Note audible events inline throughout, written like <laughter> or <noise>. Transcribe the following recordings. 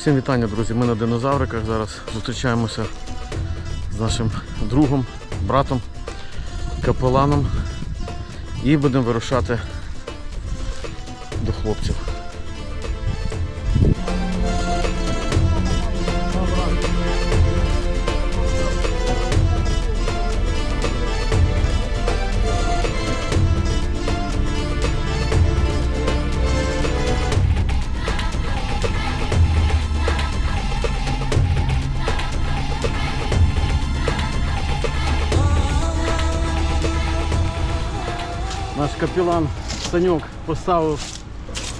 Усім вітання, друзі. Ми на динозавриках. Зараз зустрічаємося з нашим другом, братом, капеланом і будемо вирушати до хлопців. Наш капелан Санюк поставив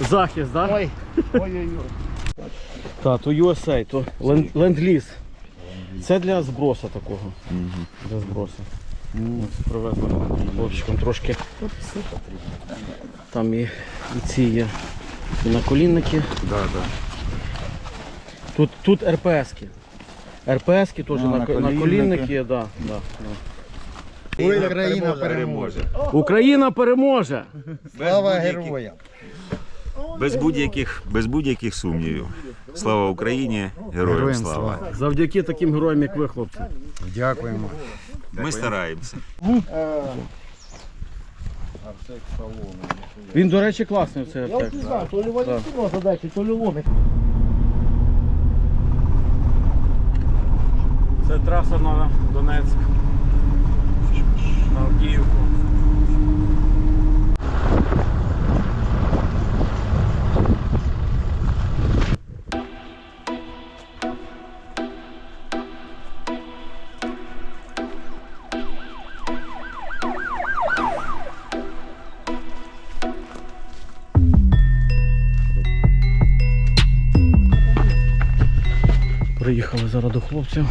захист, так? Да? Ой, ой-ой-ой. Так, то USA, то ленд- ленд-ліз. Це для зброса такого. Для збросу. Ось Привезли хлопчиком трошки. Там і, і ці є. І наколінники. Да, да. Тут, тут РПС-ки. РПС-ки теж наколінники. наколінники, да, да, да. Україна переможе. Україна переможе! Слава героям. Без будь-яких без будь-яких сумнівів. Слава Україні, героям Героям слава. слава. Завдяки таким героям, як ви, хлопці. Дякуємо. Ми стараємося. Він, до речі, класний цей Я артек. не знаю, то ли Валентина задача, то ли ломик. Це траса на Донецьк. На Авдіївку. Приїхали зараз до хлопців.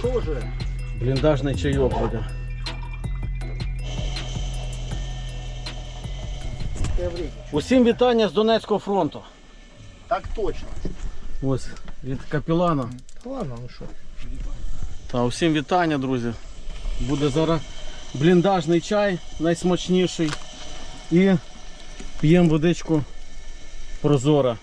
Хорошо же. Бліндажний чайок буде. Усім вітання з Донецького фронту. Так точно. Ось від капілана. Ладно, ну що. Та усім вітання, друзі. Буде зараз бліндажний чай, найсмачніший. І п'ємо водичку прозора.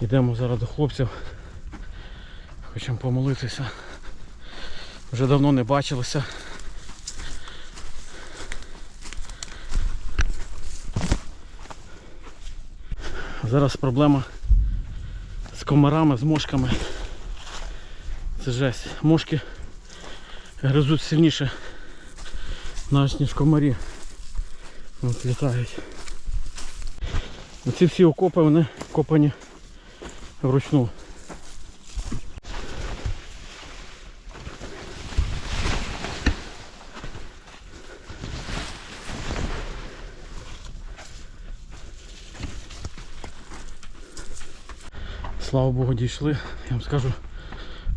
Йдемо зараз до хлопців. Хочемо помолитися. Вже давно не бачилися. Зараз проблема з комарами, з мошками. Це жесть. Мошки гризуть сильніше навіть ніж комарі. От літають. Оці всі окопи вони копані вручну. Слава Богу, дійшли. Я вам скажу,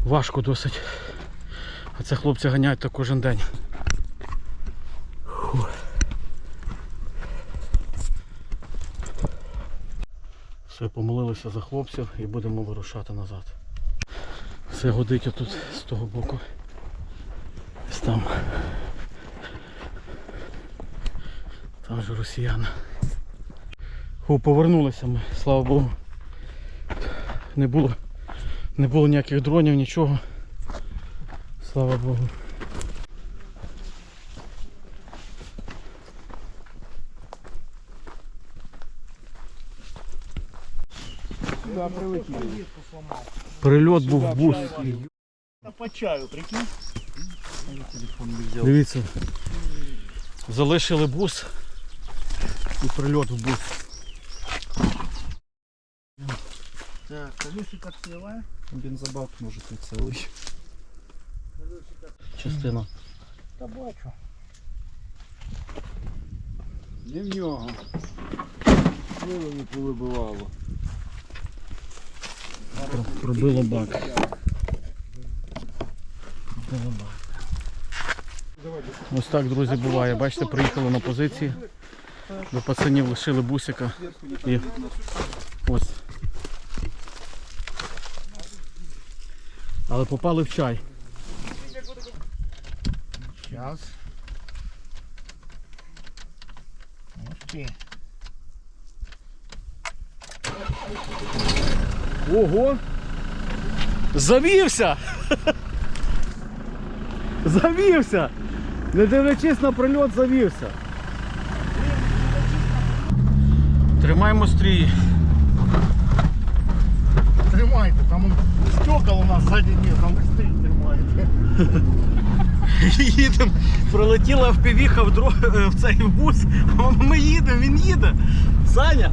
важко досить. А це хлопці ганяють так кожен день. Все, помолилися за хлопців і будемо вирушати назад. Все годить отут з того боку. Ось там. Там же росіяни. Фу, повернулися ми, слава Богу. Не було, не було ніяких дронів, нічого. Слава Богу. Прилетіли. Прильот був в бус. Та по чаю, прикинь. Дивіться. Залишили бус і прильот в бус. Так, Колесико целое. Бензобак может и целый. Частина. Та бачу. Не в нього. Вило не повибивало. Пробило бак. Пробило бак. Ось так, друзі, буває. Бачите, приїхали на позиції. До пацанів лишили бусика. І ось. Але попали в чай. Ух ты. Ого! Завівся! Завівся! Не дивлячись на прильот, завівся. Тримаємо стрій. Тримайте, там стекол у нас сзади нет, там быстрее тримайте. <laughs> Їдемо. Пролетіла впівіха в, дро... е, в цей бус. а <laughs> Ми їдемо, він їде. Саня!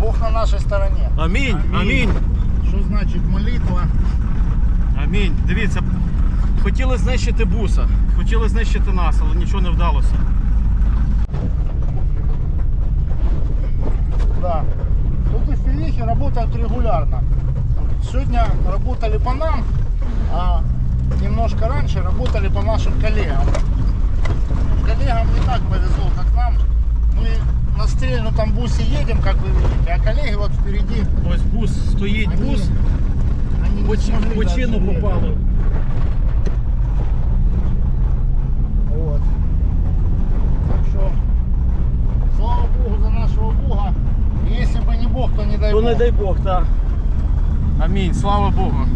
Бог на нашей стороне. Амінь! Амінь! Что значит молитва? Амінь. Дивіться, хотіли знищити буса, хотіли знищити нас, але нічого не вдалося. Да. Тут и филихи работают регулярно. Сегодня работали по нам, а немножко раньше работали по нашим коллегам. Коллегам не так повезло, как нам. Мы на стрельнутом бусе едем, как вы видите, а коллеги вот впереди. Ось бус стоїть, Они- бус они по, смогли по чину попало. Вот. Так что, слава Богу за нашего Бога. Если бы не Бог, то не дай То Бог. не дай Бог, так. Амінь, слава Богу.